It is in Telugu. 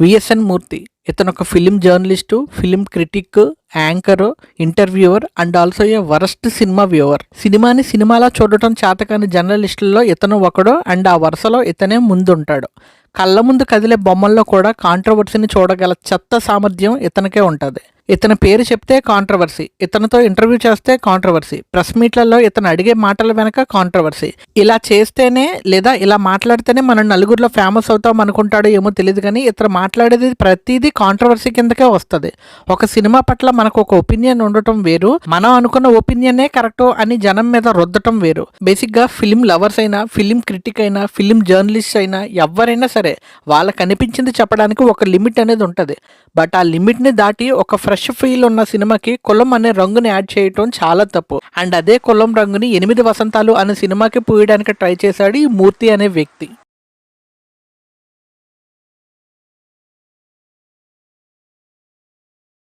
విఎస్ఎన్ మూర్తి ఇతను ఒక film journalist film critic anchor interviewer and also a worst cinema viewer సినిమాని సినిమాలా చూడటం చేతకాని జర్నలిస్టుల్లో ఇతను ఒకడు అండ్ ఆ వరుసలో ఇతనే ముందుంటాడు. కళ్ళ ముందు కదిలే బొమ్మల్లో కూడా కాంట్రవర్సీని చూడగల చెత్త సామర్థ్యం ఇతనికే ఉంటుంది. ఇతని పేరు చెప్తే కాంట్రవర్సీ ఇతనితో ఇంటర్వ్యూ చేస్తే కాంట్రవర్సీ ప్రెస్ మీట్లలో ఇతను అడిగే మాటల వెనక కాంట్రవర్సీ ఇలా చేస్తేనే లేదా ఇలా మాట్లాడితేనే మనం నలుగురిలో ఫేమస్ అవుతాం అనుకుంటాడో ఏమో తెలియదు కానీ ఇతను మాట్లాడేది ప్రతిదీ కాంట్రవర్సీ కిందకే వస్తుంది. ఒక సినిమా పట్ల మనకు ఒక ఒపీనియన్ ఉండటం వేరు మనం అనుకున్న ఒపీనియనే కరెక్ట్ అని జనం మీద రుద్దటం వేరు. బేసిక్గా ఫిలిం లవర్స్ అయినా ఫిలిం క్రిటిక్ అయినా ఫిలిం జర్నలిస్ట్ అయినా ఎవరైనా సరే వాళ్ళకి అనిపించింది చెప్పడానికి ఒక లిమిట్ అనేది ఉంటుంది. బట్ ఆ లిమిట్ని దాటి ఒక ఫ్రెష్ ఫీల్ ఉన్న సినిమాకి కులం అనే రంగుని యాడ్ చేయటం చాలా తప్పు. అండ్ అదే కులం రంగుని ఎనిమిది వసంతాలు అనే సినిమాకి పూయడానికి ట్రై చేశాడు ఈ మూర్తి అనే వ్యక్తి.